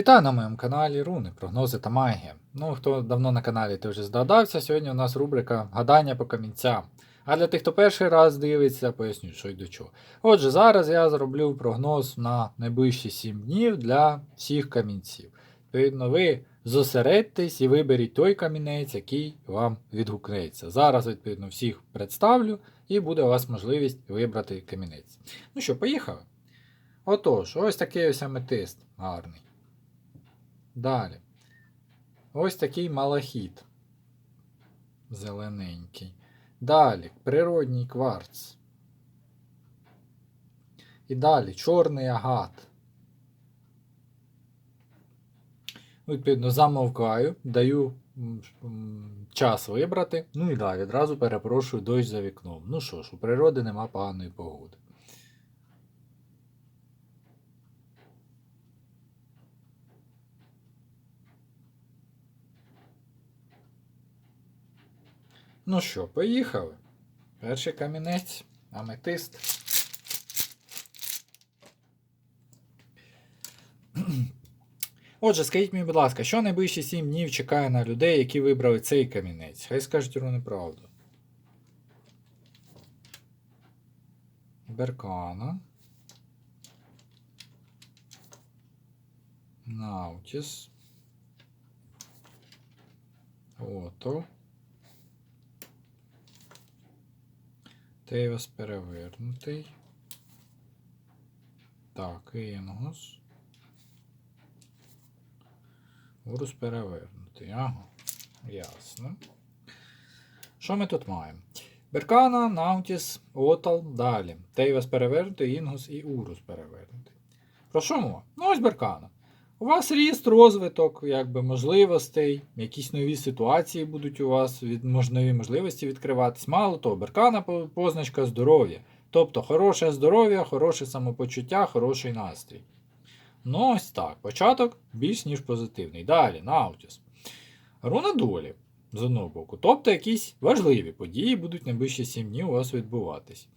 Вітаю на моєму каналі Руни, прогнози та магія. Ну, хто давно на каналі, ти вже здогадався, сьогодні у нас рубрика Гадання по камінцям. А для тих, хто перший раз дивиться, поясню, що й до чого. Отже, зараз я зроблю прогноз на найближчі 7 днів для всіх камінців. Відповідно, ви зосередьтесь і виберіть той камінець, який вам відгукнеться. Зараз, відповідно, всіх представлю, і буде у вас можливість вибрати камінець. Ну що, поїхали? Отож, ось такий ось аметист гарний. Далі. Ось такий малахіт. Зелененький. Далі природній кварц. І далі чорний агат. Відповідно, замовкаю, даю час вибрати. Ну і далі, відразу перепрошую дощ за вікном. Ну що ж, у природи нема поганої погоди. Ну що, поїхали. Перший камінець, аметист. Отже, скажіть мені, будь ласка, що найближчі 7 днів чекає на людей, які вибрали цей камінець? Хай скажуть руни правду. Беркана. Наутіс. Ото. Тейвас перевернутий. Так, Інгус. Урус перевернутий. Ага. Ясно. Що ми тут маємо? Беркана, Наутіс, Отал, далі. Тейвас перевернутий, Інгус і Урус перевернутий. Про що мова? Ну ось Беркана. У вас ріст, розвиток, якби можливостей, якісь нові ситуації будуть у вас, від, нові можливості відкриватись. Мало того, беркана позначка здоров'я. Тобто хороше здоров'я, хороше самопочуття, хороший настрій. Ну, ось так. Початок більш ніж позитивний. Далі, Наутіс. Руна долі, з одного боку. Тобто якісь важливі події будуть найближчі 7 днів у вас відбуватись.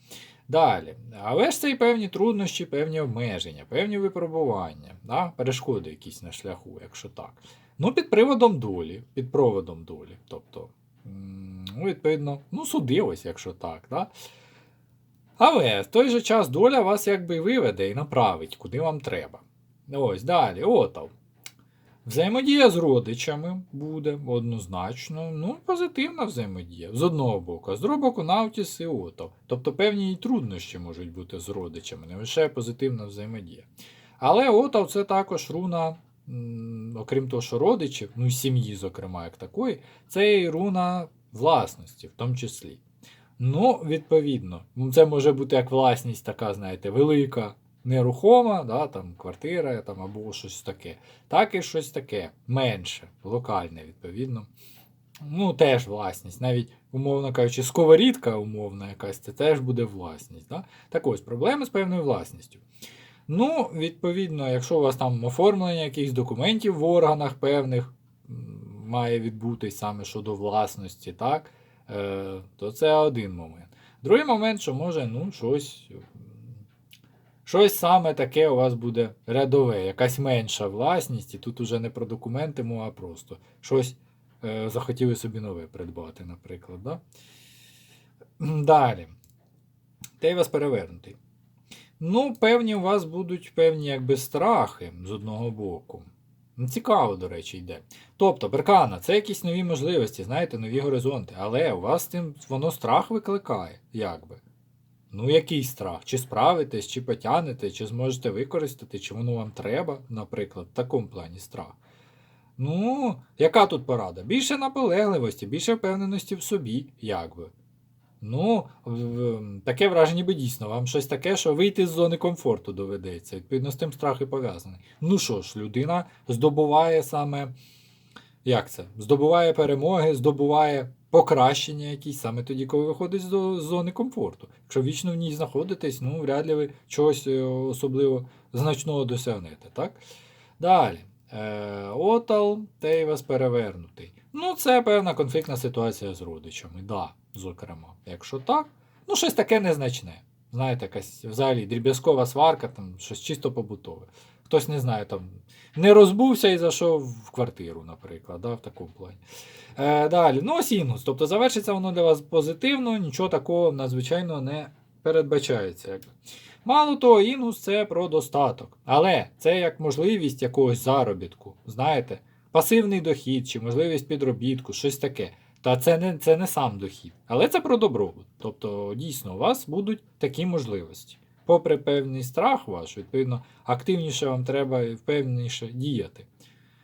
Далі. Але ж це і певні труднощі, певні обмеження, певні випробування, да? перешкоди якісь на шляху, якщо так. Ну, під приводом долі, під проводом долі. Тобто, ну, відповідно, ну, судилось, якщо так. Да? Але в той же час доля вас якби виведе і направить, куди вам треба. Ось далі, отав. Взаємодія з родичами буде однозначно. Ну, позитивна взаємодія. З одного боку, а з другого боку, Наутіс і Отов. Тобто певні труднощі можуть бути з родичами, не лише позитивна взаємодія. Але Отав це також руна, окрім того, що родичів, ну і сім'ї, зокрема, як такої, це і руна власності, в тому числі. Ну, відповідно, це може бути як власність така, знаєте, велика, нерухома, да, там, квартира там, або щось таке. Так і щось таке менше, локальне, відповідно. Ну, теж власність. Навіть, умовно кажучи, сковорідка умовна якась, це теж буде власність. Да? Так ось, проблеми з певною власністю. Ну, відповідно, якщо у вас там оформлення якихось документів в органах певних має відбутись саме щодо власності, так, е, то це один момент. Другий момент, що може, ну, щось. Щось саме таке у вас буде рядове, якась менша власність, і тут уже не про документи мова, а просто щось е, захотіли собі нове придбати, наприклад. Да? Далі. Тейвас перевернутий. Ну, певні у вас будуть певні якби страхи з одного боку. Ну, Цікаво, до речі, йде. Тобто, Беркана, це якісь нові можливості, знаєте, нові горизонти. Але у вас тим воно страх викликає, якби. Ну, який страх? Чи справитесь, чи потягнете, чи зможете використати, чи воно вам треба, наприклад, в такому плані страх. Ну, яка тут порада? Більше наполегливості, більше впевненості в собі, якби. Ну, в- в- таке враження, ніби дійсно, вам щось таке, що вийти з зони комфорту доведеться. Відповідно, з тим страх і пов'язаний. Ну що ж, людина здобуває саме. Як це? Здобуває перемоги, здобуває покращення якісь саме тоді, коли виходить з зони комфорту. Якщо вічно в ній знаходитесь, ну вряд ли ви чогось е, особливо значного досягнете. Так? Далі. Е, Отал Тейвас перевернутий. Ну, це певна конфліктна ситуація з родичами. Да, зокрема. Якщо так, ну щось таке незначне. Знаєте, якась взагалі дріб'язкова сварка, там щось чисто побутове. Хтось не знає, там не розбувся і зайшов в квартиру, наприклад, да, в такому плані. Е, далі, ну, синус. Тобто завершиться воно для вас позитивно, нічого такого надзвичайно не передбачається. Мало того, інгус це про достаток. Але це як можливість якогось заробітку. Знаєте, пасивний дохід чи можливість підробітку, щось таке. Та це не, це не сам дохід. Але це про добробут. Тобто, дійсно, у вас будуть такі можливості. Попри певний страх ваш, відповідно, активніше вам треба і впевненіше діяти.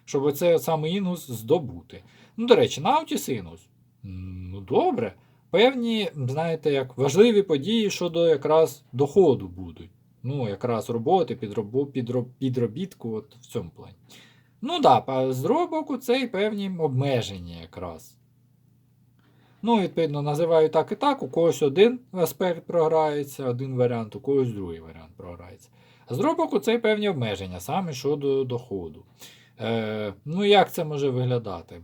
Щоб оце саме інгус здобути. Ну, до речі, Наутіс інгус. Ну, добре. Певні, знаєте, як важливі події щодо якраз доходу будуть. Ну, якраз роботи, підробо, підроб, підробітку, от в цьому плані. Ну так, да, з другого боку, це і певні обмеження якраз. Ну, відповідно, називаю так і так, у когось один аспект програється, один варіант, у когось другий варіант програється. З другого боку, це певні обмеження саме щодо доходу. Е, ну, як це може виглядати?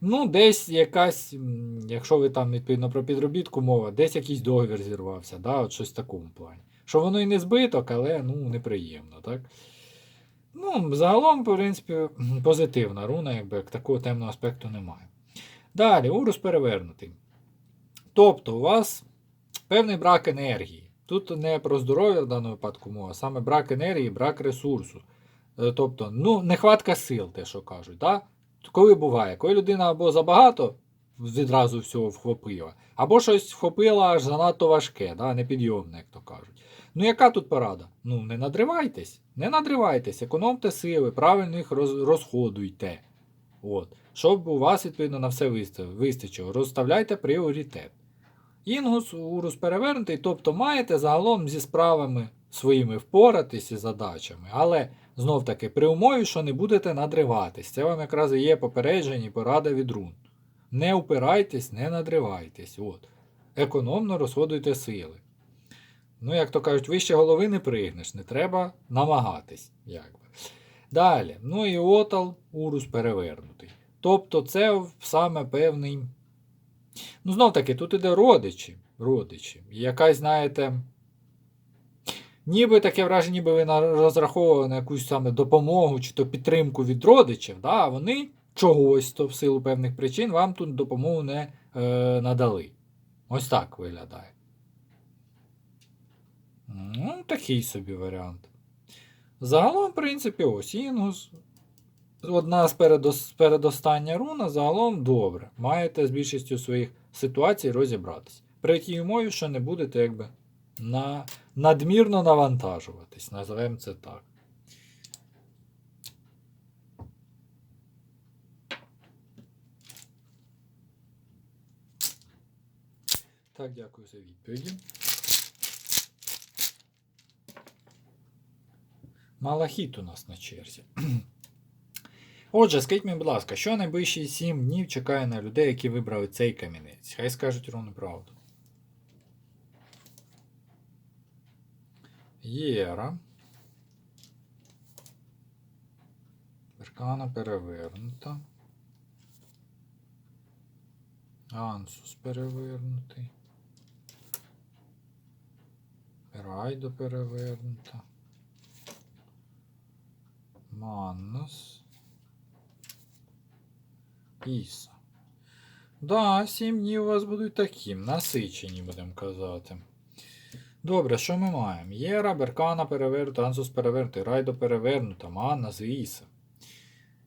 Ну, десь якась, якщо ви там відповідно про підробітку мова, десь якийсь договір зірвався, да, от щось в такому плані. Що воно і не збиток, але ну, неприємно, так? Ну, загалом, в принципі, позитивна руна, якби такого темного аспекту немає. Далі, урус перевернутий. Тобто, у вас певний брак енергії. Тут не про здоров'я в даному випадку мова, а саме брак енергії, брак ресурсу. Е, Тобто, ну, нехватка сил, те, що кажуть. Да? Коли буває, коли людина або забагато відразу всього вхопила, або щось вхопила аж занадто важке, да? непідйомне, як то кажуть. Ну, яка тут порада? Ну, не надривайтесь, не надривайтесь, економте сили, правильно їх розходуйте. От. Щоб у вас, відповідно, на все вистачило. Розставляйте пріоритет. Інгус, урус перевернутий, тобто маєте загалом зі справами своїми впоратись із задачами, але знов таки при умові, що не будете надриватись. Це вам якраз і є попередження і порада від рун. Не упирайтесь, не надривайтесь. От. Економно розходуйте сили. Ну, як то кажуть, вище голови не пригнеш, не треба намагатись. Якби. Далі, ну і отал, урус перевернутий. Тобто це саме певний. Ну, знов таки, тут іде родичі. родичі. Якась, знаєте, ніби таке враження, ніби ви розраховували на якусь саме допомогу чи то підтримку від родичів, да, а вони чогось то в силу певних причин вам тут допомогу не е, надали. Ось так виглядає. Ну, такий собі варіант. Загалом, в принципі, ось інгус. Одна з передостання руна, загалом добре. Маєте з більшістю своїх ситуацій розібратись. При тій умові, що не будете якби на, надмірно навантажуватись, називаємо це так. Так, дякую за відповіді. Малахіт у нас на черзі. Отже, скажіть мені, будь ласка, що найближчі 7 днів чекає на людей, які вибрали цей камінець? Хай скажуть ровну правду. Єра. Беркана перевернута. Ансус перевернутий. Райдо перевернута. Маннас. Іса. Да, сім днів у вас будуть такі, насичені, будемо казати. Добре, що ми маємо? Єра, Беркана перевернута, Ансус перевернутий, Райдо перевернута, і Іса.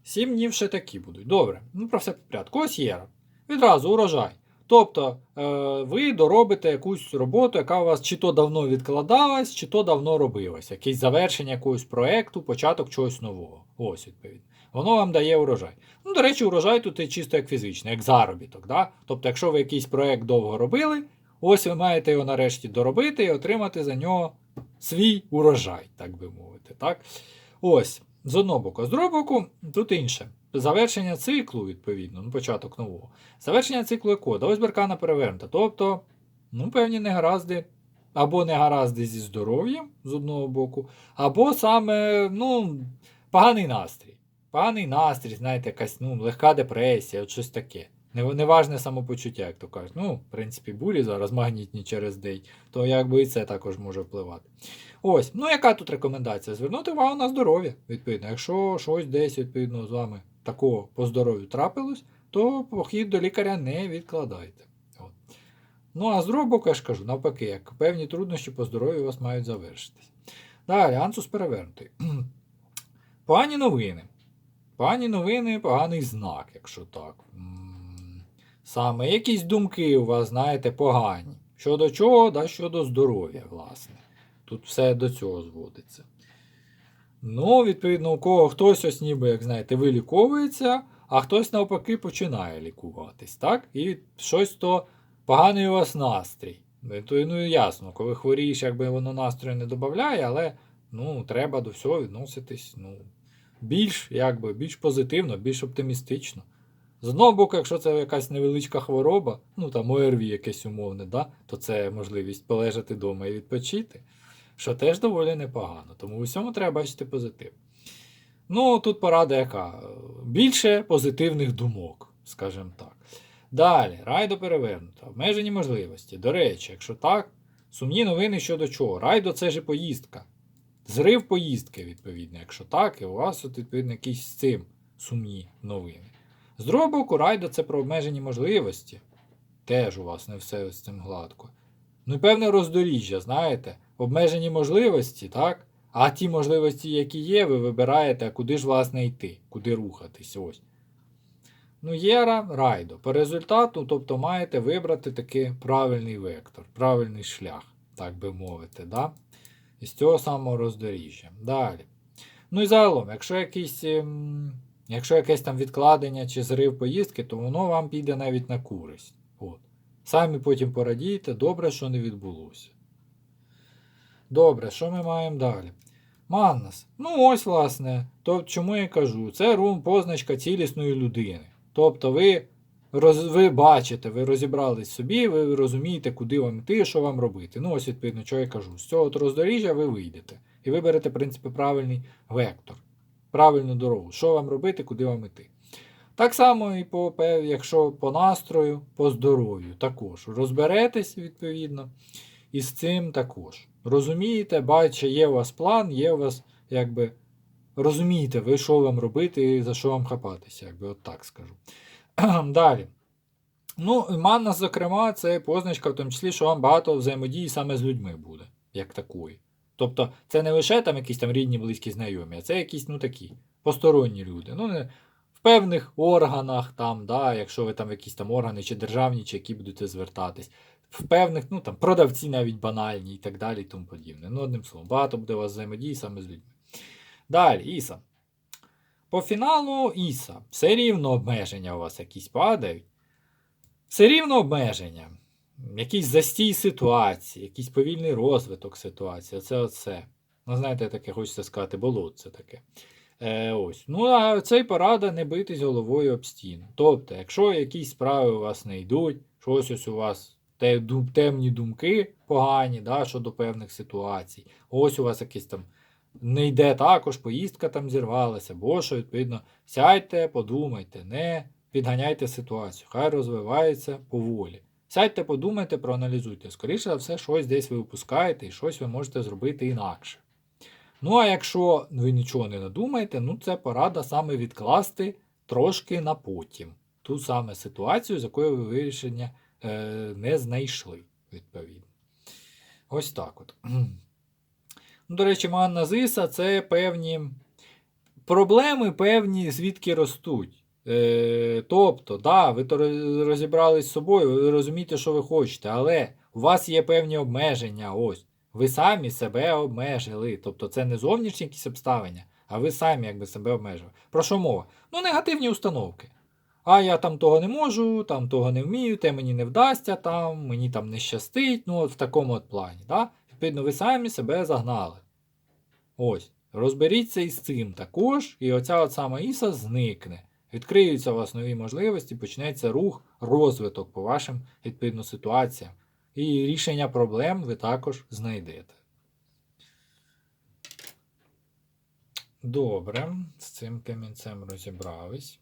Сім днів ще такі будуть. Добре, ну про все по порядку. Ось Єра. Відразу урожай. Тобто е, ви доробите якусь роботу, яка у вас чи то давно відкладалась, чи то давно робилась. Якесь завершення якогось проекту, початок чогось нового. Ось відповідь. Воно вам дає урожай. Ну, до речі, урожай тут і чисто як фізичний, як заробіток. Да? Тобто, якщо ви якийсь проект довго робили, ось ви маєте його нарешті доробити і отримати за нього свій урожай, так би мовити. Так? Ось, з одного боку. З другого боку, тут інше. Завершення циклу, відповідно, ну, початок нового. Завершення циклу якого? Да ось беркана перевернута. Тобто, ну, певні негаразди, або негаразди зі здоров'ям з одного боку, або саме ну, поганий настрій. Поганий настрій, знаєте, якась ну, легка депресія, от щось таке. Неважне самопочуття, як то кажуть. Ну, в принципі, бурі зараз магнітні через день, то якби і це також може впливати. Ось, ну яка тут рекомендація? Звернути увагу на здоров'я, відповідно. Якщо щось десь, відповідно, з вами такого по здоров'ю трапилось, то похід до лікаря не відкладайте. От. Ну, а з другого боку, я ж кажу, навпаки, як певні труднощі по здоров'ю у вас мають завершитись. Далі, ансус перевернутий. Погані новини. Погані новини, поганий знак, якщо так. Саме якісь думки у вас, знаєте, погані. Щодо чого, да, щодо здоров'я, власне. Тут все до цього зводиться. Ну, відповідно, у кого хтось ось ніби, як знаєте, виліковується, а хтось навпаки починає лікуватись, так? І щось то поганий у вас настрій. Ну, То, ну ясно, коли хворієш, якби воно настрою не додає, але ну, треба до всього відноситись ну, більш, якби, більш позитивно, більш оптимістично. З одного боку, якщо це якась невеличка хвороба, ну там ОРВІ якесь умовне, да, то це можливість полежати вдома і відпочити, що теж доволі непогано. Тому у всьому треба бачити позитив. Ну, тут порада яка? Більше позитивних думок, скажімо так. Далі, райдо перевернуто, обмежені можливості. До речі, якщо так, сумні новини щодо чого? Райдо це ж і поїздка. Зрив поїздки, відповідно, якщо так, і у вас, от, відповідно, якісь з цим сумні новини. З другого боку, райдо це про обмежені можливості. Теж у вас не все з цим гладко. Ну і певне роздоріжжя, знаєте, обмежені можливості, так? А ті можливості, які є, ви вибираєте, куди ж власне йти, куди рухатись. Ось. Ну, є ра- райдо. По результату, тобто маєте вибрати такий правильний вектор, правильний шлях, так би мовити. Да? Із цього самого роздоріжжя. Далі. Ну і загалом, якщо якісь, ем, якщо якесь там відкладення чи зрив поїздки, то воно вам піде навіть на користь. От. Самі потім порадієте, добре, що не відбулося. Добре, що ми маємо далі? Маннас. Ну ось, власне, то чому я кажу, це рум позначка цілісної людини. Тобто ви, роз, ви бачите, ви розібрались собі, ви розумієте, куди вам йти, що вам робити. Ну, ось відповідно, що я кажу. З цього роздоріжжя ви вийдете і виберете, в принципі, правильний вектор, правильну дорогу, що вам робити, куди вам йти. Так само і по, якщо по настрою, по здоров'ю також. Розберетесь, відповідно, і з цим також. Розумієте, бачите, є у вас план, є у вас, якби, розумієте, ви, що вам робити і за що вам хапатися, якби от так скажу. Далі. Ну, манна, зокрема, це позначка, в тому числі, що вам багато взаємодії саме з людьми буде, як такої. Тобто, це не лише там якісь там рідні, близькі знайомі, а це якісь, ну такі, посторонні люди. Ну, не, в певних органах, там, да, якщо ви там якісь там органи чи державні, чи які будете звертатись, в певних, ну там продавці навіть банальні і так далі, і тому подібне. Ну, одним словом, багато буде у вас взаємодії саме з людьми. Далі, Іса. По фіналу Іса. Все рівно обмеження у вас якісь падають. Все рівно обмеження. Якийсь застій ситуації, якийсь повільний розвиток ситуації. Це оце. Ну, знаєте, таке хочеться сказати, болотце таке. Е, ось. Ну, а цей порада не битись головою об стіну. Тобто, якщо якісь справи у вас не йдуть, щось ось у вас те, темні думки погані да, щодо певних ситуацій, ось у вас якісь там не йде також, поїздка там зірвалася, бо що, відповідно, сядьте, подумайте, не підганяйте ситуацію, хай розвивається поволі. Сядьте, подумайте, проаналізуйте. Скоріше за все, щось десь ви випускаєте і щось ви можете зробити інакше. Ну, а якщо ви нічого не надумаєте, ну це порада саме відкласти трошки на потім. Ту саме ситуацію, з якою ви вирішення е, не знайшли, відповідно. Ось так от. Ну, До речі, манна зиса це певні проблеми, певні, звідки ростуть. Е, тобто, да, ви то розібрались з собою, ви розумієте, що ви хочете, але у вас є певні обмеження. Ось. Ви самі себе обмежили. Тобто це не зовнішні якісь обставини, а ви самі якби себе обмежили. Про що мова? Ну, негативні установки. А я там того не можу, там того не вмію, те мені не вдасться, там, мені там не щастить, ну от в такому от плані. Да? Відповідно, ви самі себе загнали. Ось. Розберіться із цим також, і оця от сама Іса зникне. Відкриються у вас нові можливості, почнеться рух, розвиток по вашим відповідно ситуаціям. І рішення проблем ви також знайдете. Добре, з цим камінцем розібрались.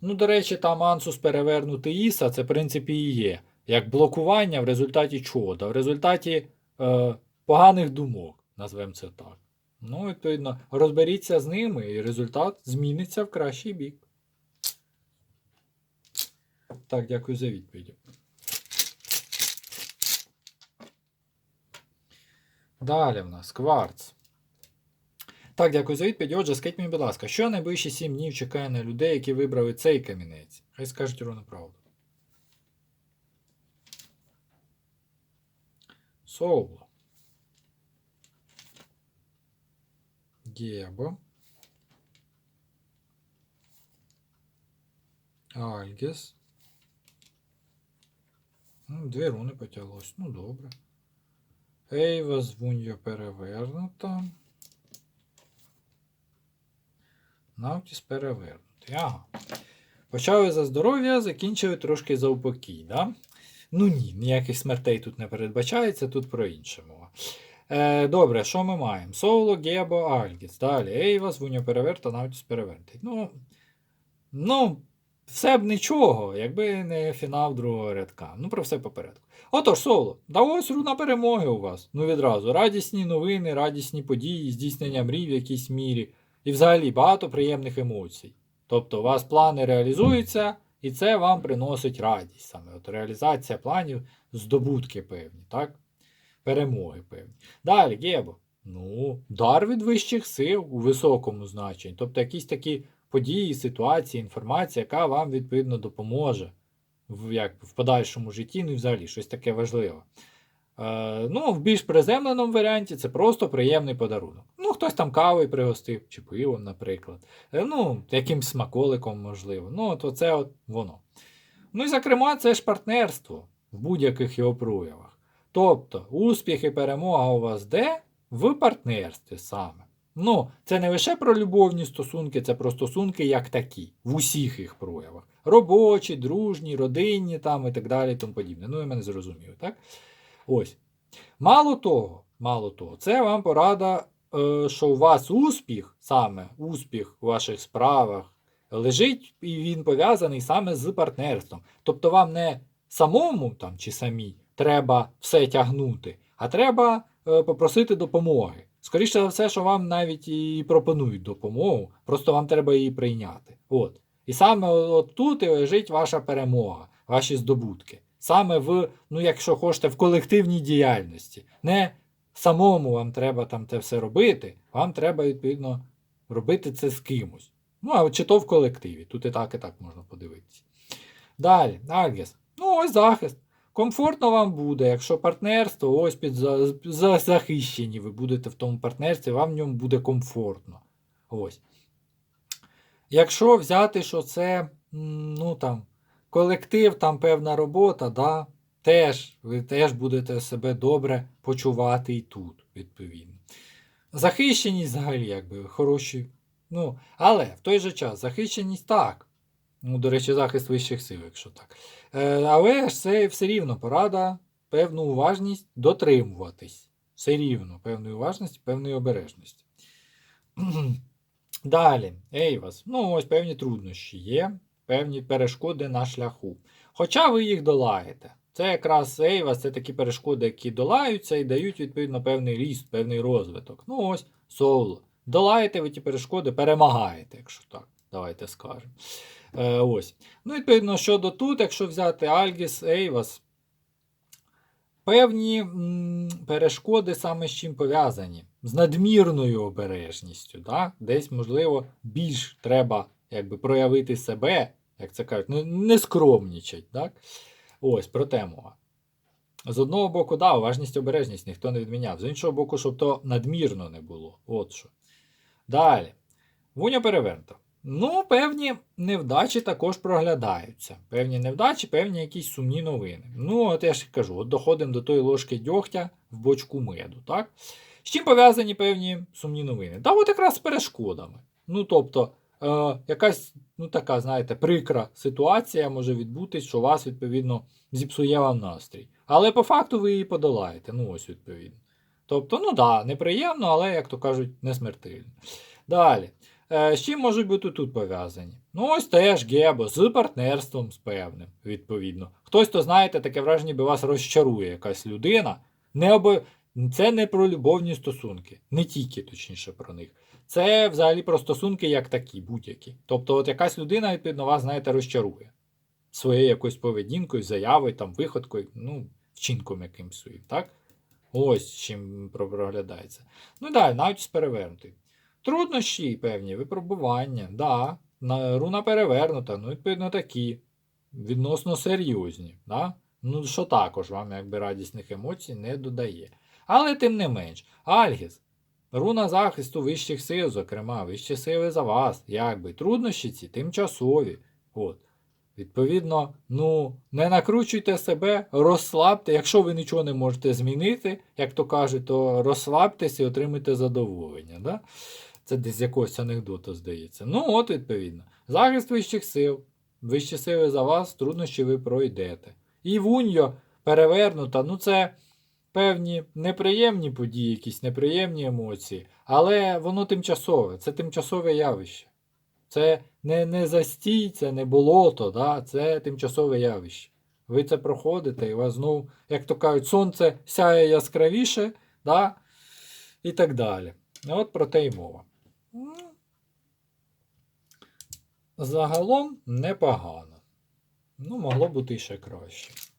Ну, до речі, там ансус перевернутий іса, це в принципі і є. Як блокування в результаті чого? Да, в результаті е, поганих думок, назвемо це так. Ну, відповідно, розберіться з ними, і результат зміниться в кращий бік. Так, дякую за відповідь. Далі в нас кварц. Так, дякую за відповідь. Отже, скажіть мені, будь ласка, що найближчі 7 днів чекає на людей, які вибрали цей камінець? Хай скажуть ровно правду. Соло. Гебо. Альгіс. Ну, Дві руни потяглось. Ну, добре. Ейва звунья перевернута. Наутіс перевернутий. Ага. Почали за здоров'я, закінчили трошки за упокій, да? Ну ні, ніяких смертей тут не передбачається, тут про інше мова. Е, добре, що ми маємо? Соло, Гебо, Альгіс. Далі. Ейва, звуньо переверта, Наутіс перевертий. Ну, ну, все б нічого, якби не фінал другого рядка. Ну, про все по порядку. Отож, соло, да ось руна перемоги у вас. Ну відразу. Радісні новини, радісні події, здійснення мрій в якійсь мірі. І взагалі багато приємних емоцій. Тобто у вас плани реалізуються, і це вам приносить радість. Саме от реалізація планів, здобутки певні, так? Перемоги певні. Далі, Гебо. Ну, дар від вищих сил у високому значенні. Тобто якісь такі події, ситуації, інформація, яка вам відповідно допоможе в, як, в подальшому житті, ну і взагалі щось таке важливе. Е, ну, в більш приземленому варіанті це просто приємний подарунок. Хтось там кавою пригостив, чи пивом, наприклад. Е, ну, якимсь смаколиком, можливо. Ну, от оце от воно. Ну і зокрема, це ж партнерство в будь-яких його проявах. Тобто, успіх і перемога у вас де? В партнерстві саме. Ну, це не лише про любовні стосунки, це про стосунки як такі, в усіх їх проявах. Робочі, дружні, родинні там і так далі, і тому подібне. Ну, і мене зрозуміли, так? Ось. Мало того, мало того, це вам порада, що у вас успіх, саме успіх у ваших справах, лежить і він пов'язаний саме з партнерством. Тобто вам не самому там, чи самій треба все тягнути, а треба е, попросити допомоги. Скоріше за все, що вам навіть і пропонують допомогу, просто вам треба її прийняти. От. І саме от тут і лежить ваша перемога, ваші здобутки. Саме в, ну якщо хочете, в колективній діяльності. Не самому вам треба там те все робити, вам треба, відповідно, робити це з кимось. Ну, а чи то в колективі. Тут і так, і так можна подивитися. Далі, Альгес. Ну, ось захист. Комфортно вам буде, якщо партнерство, ось під за, за, захищені, ви будете в тому партнерстві, вам в ньому буде комфортно. Ось. Якщо взяти, що це, ну там, колектив, там певна робота, да, теж, ви теж будете себе добре почувати і тут, відповідно. Захищеність взагалі, якби, хороші. Ну, але в той же час захищеність так. Ну, до речі, захист вищих сил, якщо так. Е, але ж це все рівно порада, певну уважність дотримуватись. Все рівно, певної уважності, певної обережності. Далі, Ейвас. Ну, ось певні труднощі є, певні перешкоди на шляху. Хоча ви їх долаєте. Це якраз Ейвас, це такі перешкоди, які долаються і дають, відповідно, певний ріст, певний розвиток. Ну ось, соло. Долаєте ви ті перешкоди, перемагаєте, якщо так, давайте скажемо. Е, ось. Ну, відповідно, щодо тут, якщо взяти Альгіс, Ейвас, певні м, перешкоди саме з чим пов'язані? З надмірною обережністю. Да? Десь, можливо, більш треба якби, проявити себе, як це кажуть, ну, не скромнічать. Так? Ось, про те мова. З одного боку, да, уважність обережність ніхто не відміняв. З іншого боку, щоб то надмірно не було. От що. Далі. Вуня перевернута. Ну, певні невдачі також проглядаються. Певні невдачі, певні якісь сумні новини. Ну, от я ж кажу, от доходимо до тої ложки дьогтя в бочку меду, так? З чим пов'язані певні сумні новини? Та от якраз з перешкодами. Ну, тобто, якась, ну така, знаєте, прикра ситуація може відбутись, що вас, відповідно, зіпсує вам настрій. Але по факту ви її подолаєте. Ну, ось відповідно. Тобто, ну да, неприємно, але, як то кажуть, не смертельно. Далі. Е, з чим можуть бути тут пов'язані? Ну, ось теж гебо, з партнерством з певним, відповідно. Хтось, то знаєте, таке враження би вас розчарує якась людина. Не обо... Це не про любовні стосунки, не тільки точніше про них. Це взагалі про стосунки як такі, будь-які. Тобто, от якась людина, відповідно, вас, знаєте, розчарує своєю якоюсь поведінкою, заявою, там, виходкою, ну, вчинком якимсь своїм, так? Ось чим проглядається. Ну далі, навіть перевернутий. Труднощі певні, випробування, да, руна перевернута, ну, відповідно, такі, відносно серйозні. Да? Ну, що також вам якби радісних емоцій не додає. Але тим не менш, Альгіс, руна захисту вищих сил, зокрема, вищі сили за вас, якби труднощі ці тимчасові. От. Відповідно, ну, не накручуйте себе, розслабте. Якщо ви нічого не можете змінити, як то кажуть, то розслабтеся і отримайте задоволення. Да? Це десь якогось анекдоту здається. Ну, от, відповідно. Захист вищих сил. Вищі сили за вас, труднощі ви пройдете. І вуньо перевернута, ну це певні неприємні події, якісь неприємні емоції, але воно тимчасове, це тимчасове явище. Це не, не застій, це не болото, да? це тимчасове явище. Ви це проходите, і вас знову, як то кажуть, сонце сяє яскравіше, да? і так далі. От про те й мова. Загалом непогано. Ну, могло бути ще краще.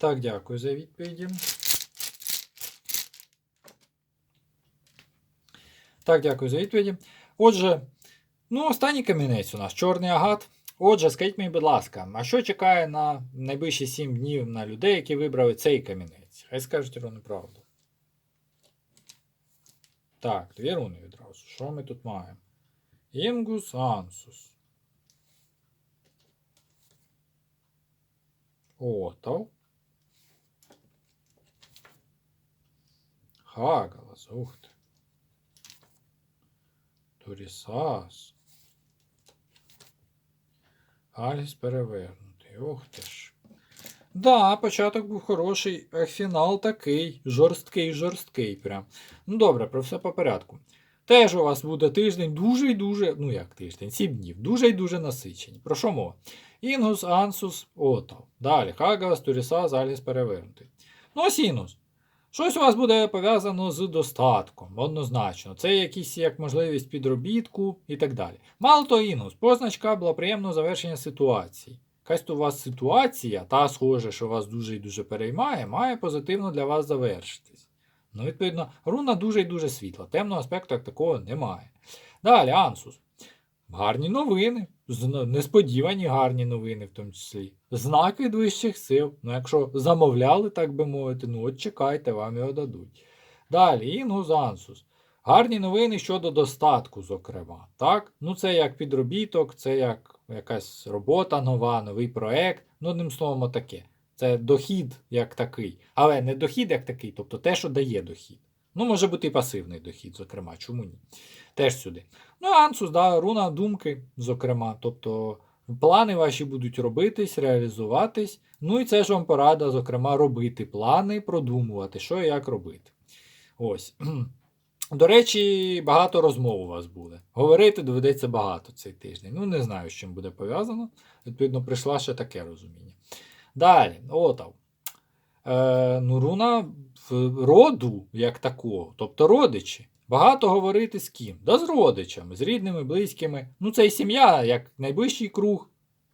Так, дякую за відповіді. Так, дякую за відповіді. Отже, ну, останній камінець у нас чорний агат. Отже, скажіть мені, будь ласка, а що чекає на найближчі 7 днів на людей, які вибрали цей камінець? Хай скажуть руни правду. Так, дві руни відразу. Що ми тут маємо? Інгус Ансус. Отав. Хагалас, ух ти. Турісас. Альгіс перевернутий. Ох ти ж. Да, початок був хороший, а фінал такий. Жорсткий, жорсткий прям. Ну добре, про все по порядку. Теж у вас буде тиждень дуже і дуже, ну як тиждень, 7 днів, дуже і дуже насичені. Про що мова? Інгус, Ансус, Отал. Далі, Хагалас, Турісас, Альгіс перевернутий. Ну ось Інгус. Щось у вас буде пов'язано з достатком, однозначно. Це якісь як можливість підробітку і так далі. Мало того, Інгус, позначка була приємного завершення ситуації. Якась у вас ситуація, та схоже, що вас дуже і дуже переймає, має позитивно для вас завершитись. Ну, відповідно, руна дуже і дуже світла. Темного аспекту як такого немає. Далі, Ансус. Гарні новини. Несподівані гарні новини, в тому числі. Знак від вищих сил. Ну, якщо замовляли, так би мовити, ну от чекайте, вам його дадуть. Далі, Інгус Ансус. Гарні новини щодо достатку, зокрема. Так? Ну, це як підробіток, це як якась робота нова, новий проект. Ну, одним словом, отаке. Це дохід як такий. Але не дохід як такий, тобто те, що дає дохід. Ну, може бути і пасивний дохід, зокрема, чому ні? Теж сюди. Ну, Ансус, да, руна думки, зокрема. Тобто плани ваші будуть робитись, реалізуватись. Ну і це ж вам порада, зокрема, робити плани, продумувати, що і як робити. Ось. До речі, багато розмов у вас буде. Говорити доведеться багато цей тиждень. Ну, не знаю, з чим буде пов'язано. Відповідно, прийшла ще таке розуміння. Далі, отав. Е, ну, руна роду як такого, тобто родичі. Багато говорити з ким? Да з родичами, з рідними, близькими. Ну, це і сім'я, як найближчий круг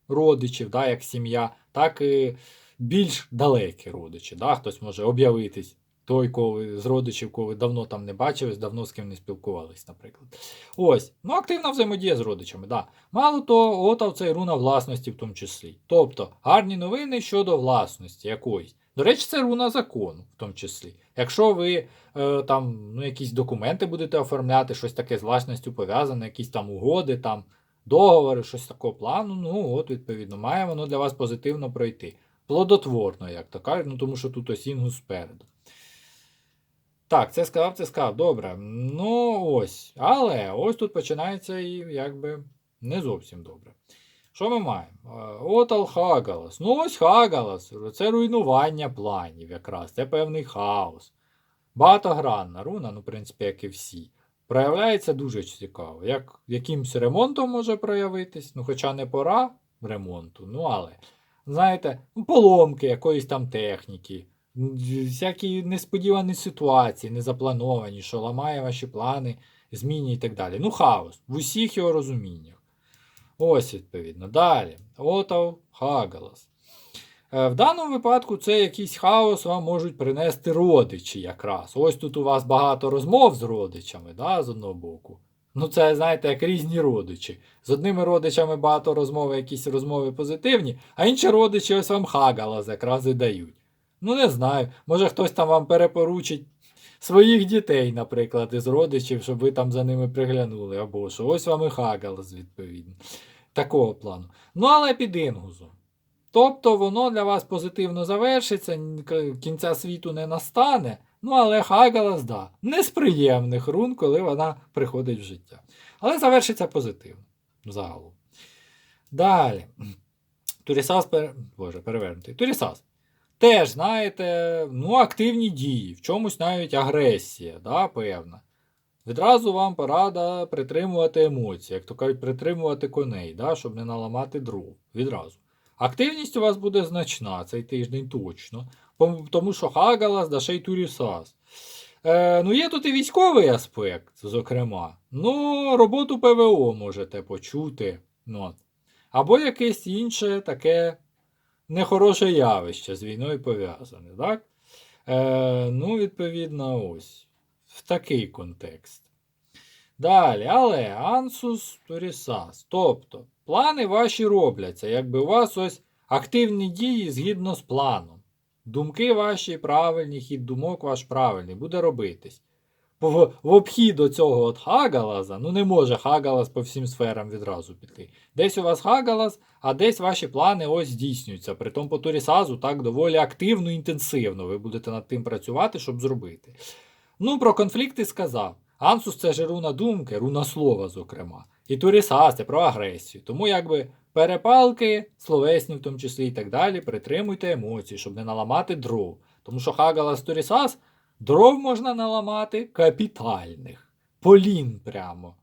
родичів, да, як сім'я, так і більш далекі родичі. Да? Хтось може об'явитись. Той, кого ви- з родичів, кого ви давно там не бачились, давно з ким не спілкувались, наприклад. Ось. Ну, активна взаємодія з родичами, да. Мало того, отав це і руна власності в тому числі. Тобто, гарні новини щодо власності якоїсь. До речі, це руна закону, в тому числі. Якщо ви е, там ну, якісь документи будете оформляти, щось таке з власністю пов'язане, якісь там угоди, там договори, щось такого плану, ну от, відповідно, має воно для вас позитивно пройти. Плодотворно, як то кажуть, ну тому що тут ось інгус спереду. Так, це сказав, це сказав. Добре. Ну ось. Але ось тут починається і якби не зовсім добре. Що ми маємо? Е, Отал Хагалас. Ну ось Хагалас. Це руйнування планів якраз, це певний хаос. Багатогранна руна, ну, в принципі, як і всі. Проявляється дуже цікаво. Як якимсь ремонтом може проявитись, ну, хоча не пора ремонту, ну але, знаєте, ну, поломки якоїсь там техніки, всякі несподівані ситуації, незаплановані, що ламає ваші плани, зміни і так далі. Ну, хаос в усіх його розуміннях. Ось, відповідно. Далі. Отав Хагалас. Е, В даному випадку це якийсь хаос вам можуть принести родичі якраз. Ось тут у вас багато розмов з родичами, да, з одного боку. Ну, це, знаєте, як різні родичі. З одними родичами багато розмови, якісь розмови позитивні, а інші родичі ось вам хагалас якраз і дають. Ну, не знаю. Може хтось там вам перепоручить своїх дітей, наприклад, із родичів, щоб ви там за ними приглянули, або що. Ось вам і хагалас, відповідно. Такого плану. Ну, але під інгузом. Тобто воно для вас позитивно завершиться, кінця світу не настане. Ну, але Хагалас, да, не з приємних рун, коли вона приходить в життя. Але завершиться позитивно. Загалом. Далі. Турісас, пер... Боже, перевернутий. Турісас. Теж, знаєте, ну, активні дії, в чомусь навіть агресія, да, певна. Відразу вам порада притримувати емоції, як то кажуть, притримувати коней, да, щоб не наламати дров. Відразу. Активність у вас буде значна цей тиждень точно, тому що Хагалас да ще й Турісас. Е, ну, є тут і військовий аспект, зокрема. Ну, роботу ПВО можете почути. Ну, або якесь інше таке нехороше явище з війною пов'язане. Так? Е, ну, відповідно, ось. В такий контекст. Далі, але Ансус Торісас. Тобто, плани ваші робляться, якби у вас ось активні дії згідно з планом. Думки ваші правильні, хід думок ваш правильний, буде робитись. В, в обхід до цього от Хагалаза, ну не може Хагалас по всім сферам відразу піти. Десь у вас Хагалас, а десь ваші плани ось здійснюються. Притом по Турісазу так доволі активно, інтенсивно. Ви будете над тим працювати, щоб зробити. Ну, про конфлікти сказав. Ансус це ж руна думки, руна слова, зокрема. І Турісас це про агресію. Тому якби перепалки, словесні в тому числі і так далі, притримуйте емоції, щоб не наламати дров. Тому що Хагалас Турісас дров можна наламати капітальних. Полін прямо.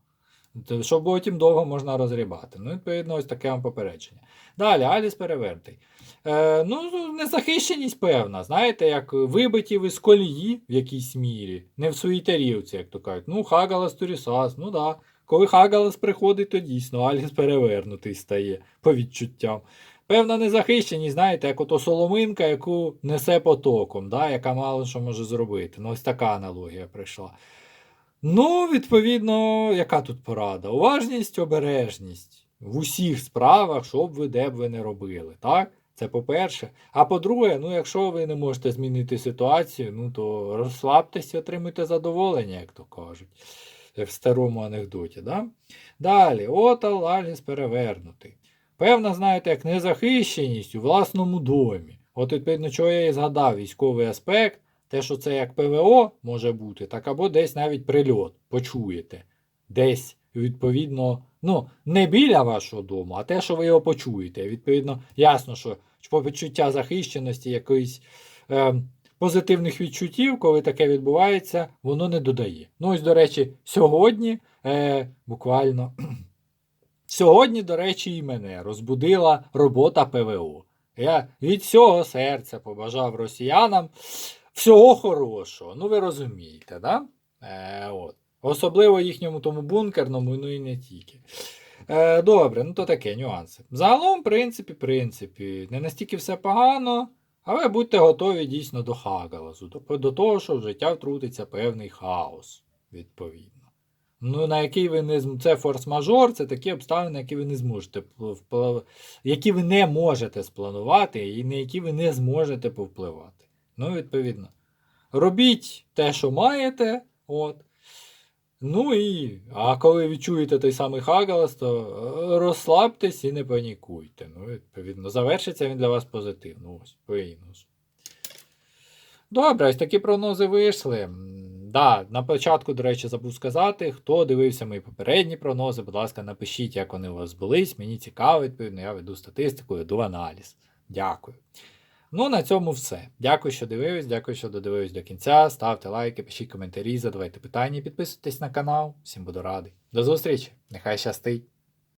Щоб потім довго можна розрібати. Ну, відповідно, ось таке вам попередження. Далі, Аліс перевертий. Е, ну, незахищеність певна, знаєте, як вибиті ви з колії в якійсь мірі, не в своїй тарілці, як то кажуть. Ну, Хагалас Турісас, ну да. Коли Хагалас приходить, то дійсно Аліс перевернутий стає по відчуттям. Певна незахищеність, знаєте, як ото соломинка, яку несе потоком, да, яка мало що може зробити. Ну, ось така аналогія прийшла. Ну, відповідно, яка тут порада? Уважність, обережність в усіх справах, що б ви де б ви не робили. Так? Це по-перше. А по-друге, ну, якщо ви не можете змінити ситуацію, ну то розслабтеся, отримуйте задоволення, як то кажуть, в старому анекдоті. Да? Далі, отал Альгіс перевернутий. Певна, знаєте, як незахищеність у власному домі. От, відповідно, чого я і згадав, військовий аспект, те, що це як ПВО може бути, так або десь навіть прильот, почуєте. Десь, відповідно, ну, не біля вашого дому, а те, що ви його почуєте. Відповідно, ясно, що по відчуття захищеності якоїсь е, позитивних відчуттів, коли таке відбувається, воно не додає. Ну, ось, до речі, сьогодні, е, буквально, сьогодні, до речі, і мене розбудила робота ПВО. Я від всього серця побажав росіянам всього хорошого. Ну, ви розумієте, да? Е, от. Особливо їхньому тому бункерному, ну і не тільки. Е, добре, ну то таке нюанси. Загалом, в принципі, принципі, не настільки все погано, але будьте готові дійсно до хагалазу, до, до того, що в життя втрутиться певний хаос, відповідно. Ну, на який ви не. Це форс-мажор, це такі обставини, які ви не зможете які ви не можете спланувати, і на які ви не зможете повпливати. Ну, відповідно. Робіть те, що маєте. От. Ну і. А коли відчуєте той самий Хагалас, то е, розслабтесь і не панікуйте. Ну, відповідно, завершиться він для вас позитивно. Ось, по інгусу. Добре, ось такі прогнози вийшли. Да, на початку, до речі, забув сказати, хто дивився мої попередні прогнози, будь ласка, напишіть, як вони у вас збулись. Мені цікаво, відповідно, я веду статистику, веду аналіз. Дякую. Ну, на цьому все. Дякую, що дивились, дякую, що додивились до кінця. Ставте лайки, пишіть коментарі, задавайте питання, підписуйтесь на канал. Всім буду радий. До зустрічі! Нехай щастить!